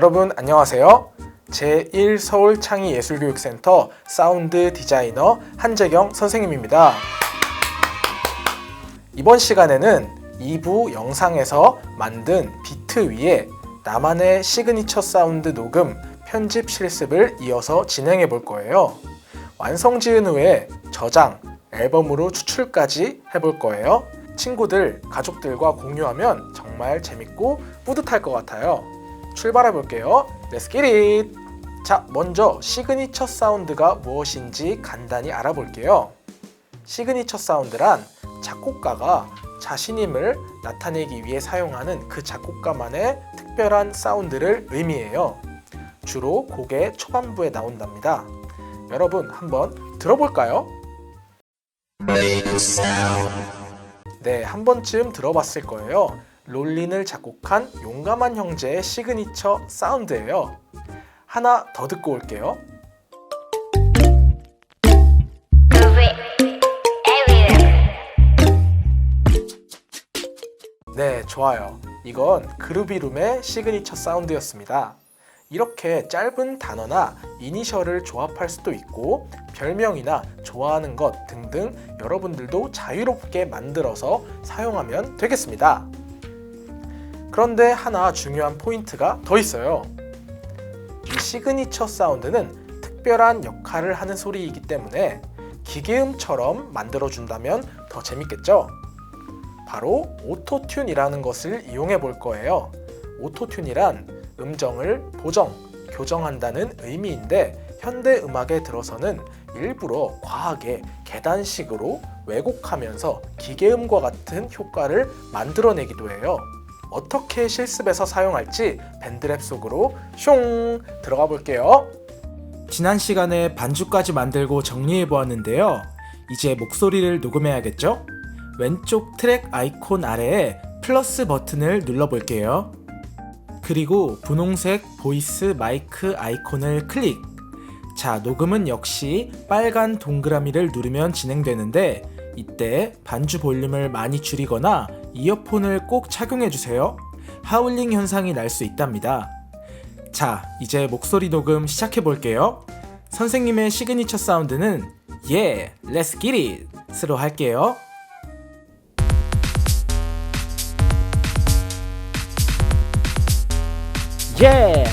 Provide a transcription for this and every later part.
여러분 안녕하세요. 제1 서울 창의 예술교육센터 사운드 디자이너 한재경 선생님입니다. 이번 시간에는 2부 영상에서 만든 비트 위에 나만의 시그니처 사운드 녹음 편집 실습을 이어서 진행해 볼 거예요. 완성 지은 후에 저장, 앨범으로 추출까지 해볼 거예요. 친구들, 가족들과 공유하면 정말 재밌고 뿌듯할 것 같아요. 출발해 볼게요. Let's get it! 자, 먼저 시그니처 사운드가 무엇인지 간단히 알아볼게요. 시그니처 사운드란 작곡가가 자신임을 나타내기 위해 사용하는 그 작곡가만의 특별한 사운드를 의미해요. 주로 곡의 초반부에 나온답니다. 여러분 한번 들어볼까요? 네, 한 번쯤 들어봤을 거예요. 롤린을 작곡한 용감한 형제의 시그니처 사운드예요. 하나 더 듣고 올게요. 네, 좋아요. 이건 그루비룸의 시그니처 사운드였습니다. 이렇게 짧은 단어나 이니셜을 조합할 수도 있고 별명이나 좋아하는 것 등등 여러분들도 자유롭게 만들어서 사용하면 되겠습니다. 그런데 하나 중요한 포인트가 더 있어요. 이 시그니처 사운드는 특별한 역할을 하는 소리이기 때문에 기계음처럼 만들어준다면 더 재밌겠죠? 바로 오토튠이라는 것을 이용해 볼 거예요. 오토튠이란 음정을 보정, 교정한다는 의미인데 현대 음악에 들어서는 일부러 과하게 계단식으로 왜곡하면서 기계음과 같은 효과를 만들어내기도 해요. 어떻게 실습에서 사용할지 밴드랩 속으로 슝 들어가 볼게요. 지난 시간에 반주까지 만들고 정리해 보았는데요. 이제 목소리를 녹음해야겠죠? 왼쪽 트랙 아이콘 아래에 플러스 버튼을 눌러 볼게요. 그리고 분홍색 보이스 마이크 아이콘을 클릭. 자, 녹음은 역시 빨간 동그라미를 누르면 진행되는데 이때 반주 볼륨을 많이 줄이거나 이어폰을 꼭 착용해 주세요. 하울링 현상이 날 수 있답니다. 자, 이제 목소리 녹음 시작해 볼게요. 선생님의 시그니처 사운드는 예, let's get it으로 할게요. 예,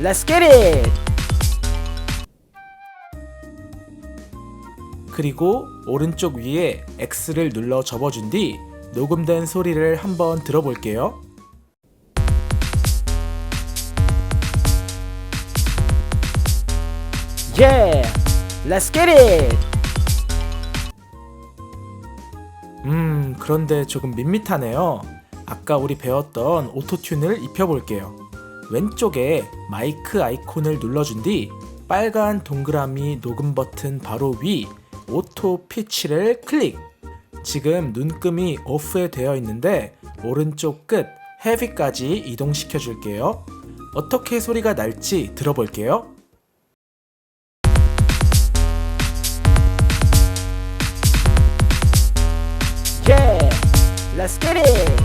let's get it. 그리고 오른쪽 위에 X를 눌러 접어준 뒤 녹음된 소리를 한번 들어볼게요. 예, let's get it. 음, 그런데 조금 밋밋하네요. 아까 우리 배웠던 오토튠을 입혀볼게요. 왼쪽에 마이크 아이콘을 눌러준 뒤 빨간 동그라미 녹음 버튼 바로 위 오토 피치를 클릭. 지금 눈금이 오프에 되어 있는데 오른쪽 끝 헤비까지 이동시켜 줄게요. 어떻게 소리가 날지 들어볼게요. 예! Let's get it!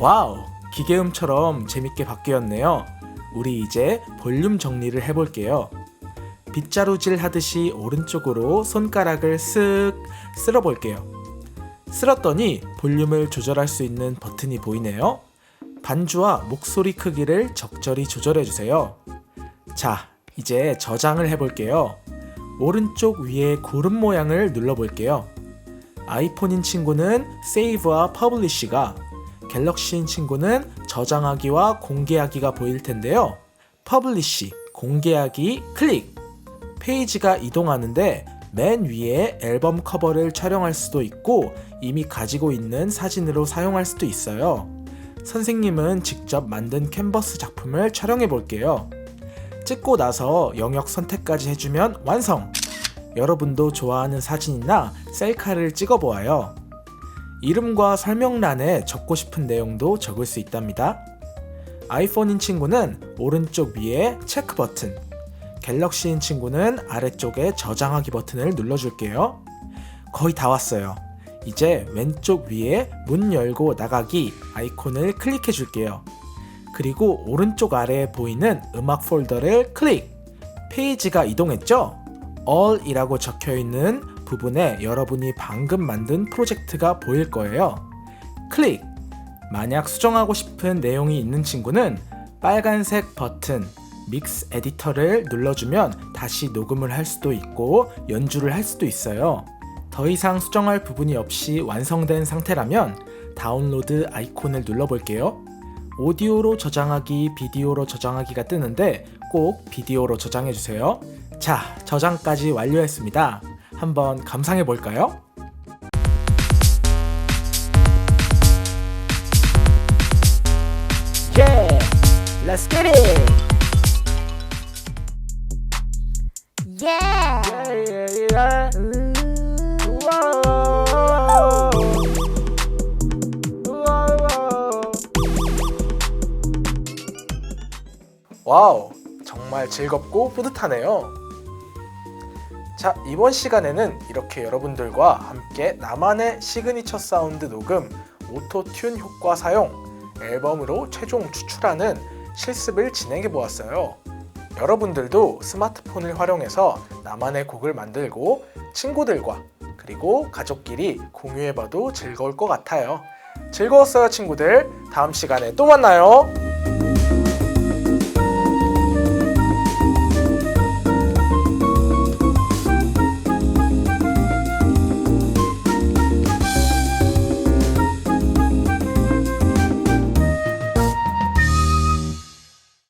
와우! 기계음처럼 재밌게 바뀌었네요. 우리 이제 볼륨 정리를 해볼게요. 빗자루질 하듯이 오른쪽으로 손가락을 쓱 쓸어 볼게요. 쓸었더니 볼륨을 조절할 수 있는 버튼이 보이네요. 반주와 목소리 크기를 적절히 조절해 주세요. 자, 이제 저장을 해볼게요. 오른쪽 위에 구름 모양을 눌러볼게요. 아이폰인 친구는 세이브와 퍼블리쉬가, 갤럭시인 친구는 저장하기와 공개하기가 보일 텐데요. 퍼블리쉬, 공개하기 클릭. 페이지가 이동하는데 맨 위에 앨범 커버를 촬영할 수도 있고 이미 가지고 있는 사진으로 사용할 수도 있어요. 선생님은 직접 만든 캔버스 작품을 촬영해 볼게요. 찍고 나서 영역 선택까지 해주면 완성! 여러분도 좋아하는 사진이나 셀카를 찍어 보아요. 이름과 설명란에 적고 싶은 내용도 적을 수 있답니다. 아이폰인 친구는 오른쪽 위에 체크 버튼, 갤럭시인 친구는 아래쪽에 저장하기 버튼을 눌러줄게요. 거의 다 왔어요. 이제 왼쪽 위에 문 열고 나가기 아이콘을 클릭해 줄게요. 그리고 오른쪽 아래에 보이는 음악 폴더를 클릭. 페이지가 이동했죠? all이라고 적혀 있는 부분에 여러분이 방금 만든 프로젝트가 보일 거예요. 클릭. 만약 수정하고 싶은 내용이 있는 친구는 빨간색 버튼 믹스 에디터를 눌러주면 다시 녹음을 할 수도 있고 연주를 할 수도 있어요. 더 이상 수정할 부분이 없이 완성된 상태라면 다운로드 아이콘을 눌러볼게요. 오디오로 저장하기, 비디오로 저장하기가 뜨는데 꼭 비디오로 저장해주세요. 자, 저장까지 완료했습니다. 한번 감상해 볼까요? Yeah, let's get it. 와우, 정말 즐겁고 뿌듯하네요. 자, 이번 시간에는 이렇게 여러분들과 함께 나만의 시그니처 사운드 녹음, 오토튠 효과 사용, 앨범으로 최종 추출하는 실습을 진행해 보았어요. 여러분들도 스마트폰을 활용해서 나만의 곡을 만들고 친구들과 그리고 가족끼리 공유해봐도 즐거울 것 같아요. 즐거웠어요, 친구들. 다음 시간에 또 만나요.